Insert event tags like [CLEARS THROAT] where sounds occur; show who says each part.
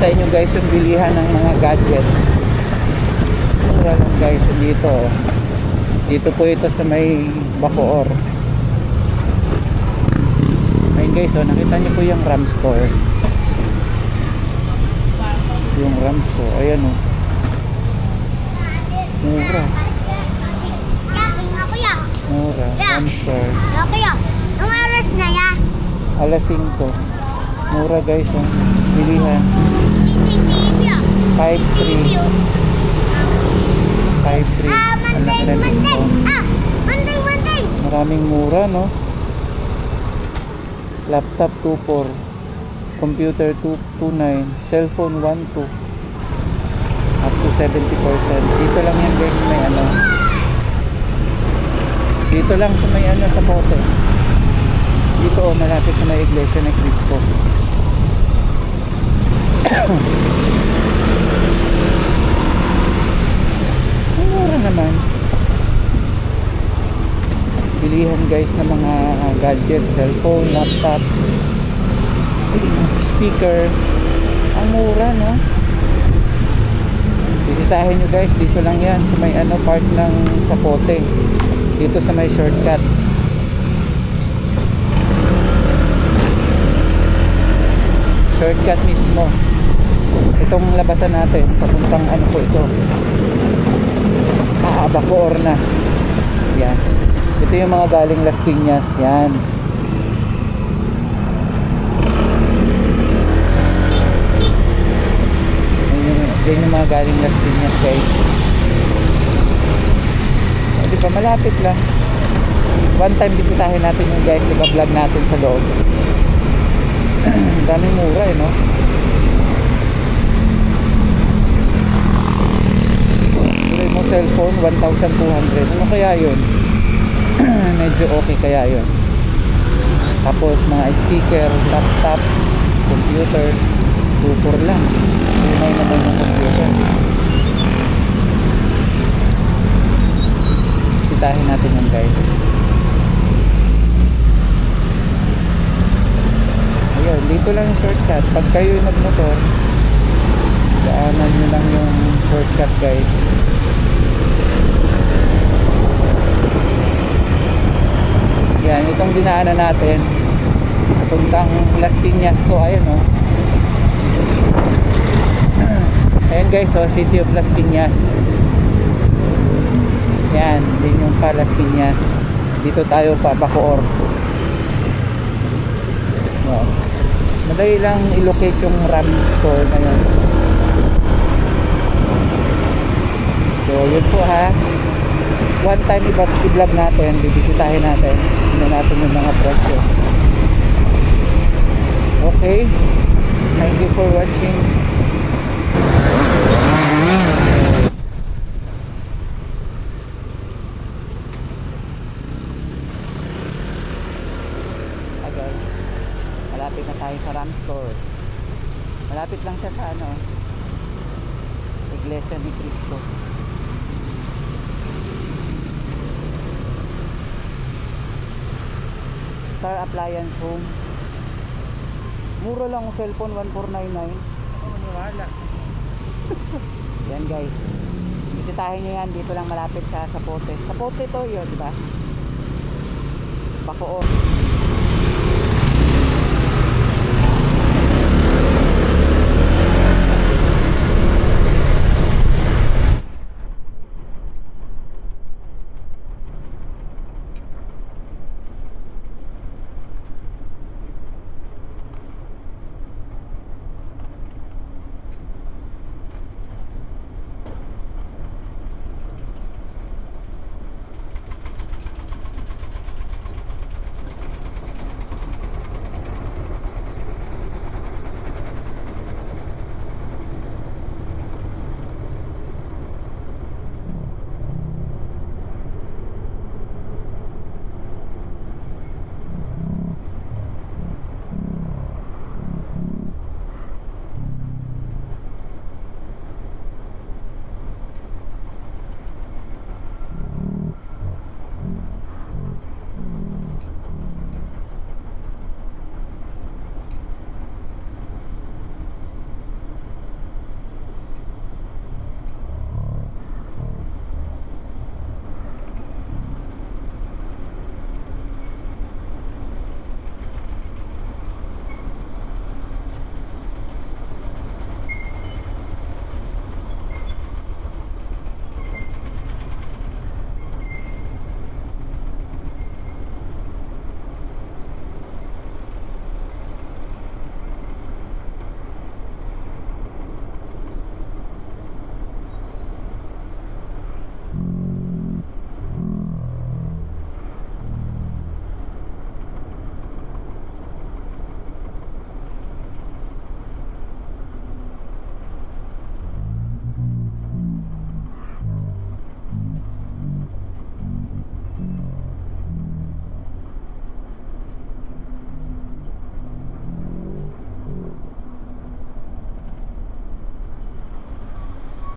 Speaker 1: sa inyo guys yung bilihan ng mga gadget. Mura lang guys dito. oh. Dito po ito sa may Bacoor. Ayun guys, oh, nakita niyo po yung RAM store. Yung RAM store. Ayan oh. Mura. Mura. RAM store.
Speaker 2: Ang oras na ya.
Speaker 1: Alas 5. Mura guys oh. Bilihan.
Speaker 2: CCTV ah.
Speaker 1: 5.3. 5.3.
Speaker 2: Ah,
Speaker 1: Ang laki ng
Speaker 2: Monday.
Speaker 1: discount.
Speaker 2: Ah.
Speaker 1: Maraming mura, no? Laptop 2.4 Computer 2.29 Cellphone 1.2 Up to 70% Dito lang yan guys may ano Dito lang sa may ano sa bote Dito oh malapit sa may iglesia ni Cristo Ang mura naman bilihan guys ng mga gadget, cellphone, laptop, speaker. Ang mura, no? Bisitahin nyo guys, dito lang yan sa may ano part ng Sapote. Dito sa may shortcut. Shortcut mismo. Itong labasan natin, papuntang ano po ito. Ah, Bacoor na. Yan. Ito yung mga galing Las Piñas. Yan. Yan yung, mga galing Las Piñas guys. O, di ba malapit lang. One time bisitahin natin yung guys. Iba-vlog natin sa loob. [CLEARS THROAT] Daming mura eh no. Cellphone 1,200. Ano kaya yun? [CLEARS THROAT] medyo okay kaya yun. Tapos mga speaker, laptop computer 2 lang. Umay naman yung computer. Sitahin natin yan guys. Ayun dito lang yung shortcut. Pag kayo nagmotor daanan nyo lang yung shortcut guys Yan, itong dinaanan natin. Puntang Las Piñas to, ayun oh. [CLEARS THROAT] Ayan guys, oh, City of Las Piñas. Yan, din yung pa Las Piñas. Dito tayo pa, Bacoor. Wow. Madali lang ilocate yung RAM store na yun. So, yun po ha one time i-vlog natin, bibisitahin natin. Tingnan natin yung mga presyo. Okay. Thank you for watching. Hi guys. Malapit na tayo sa Ram Store. Malapit lang siya sa ano, Iglesia ni Cristo. Star Appliance Home. Mura lang ang cellphone 1499.
Speaker 3: Maniwala. [LAUGHS]
Speaker 1: Yan guys. Bisitahin niyo yan dito lang malapit sa Sapote. Sapote to 'yun, di ba? Bacoor.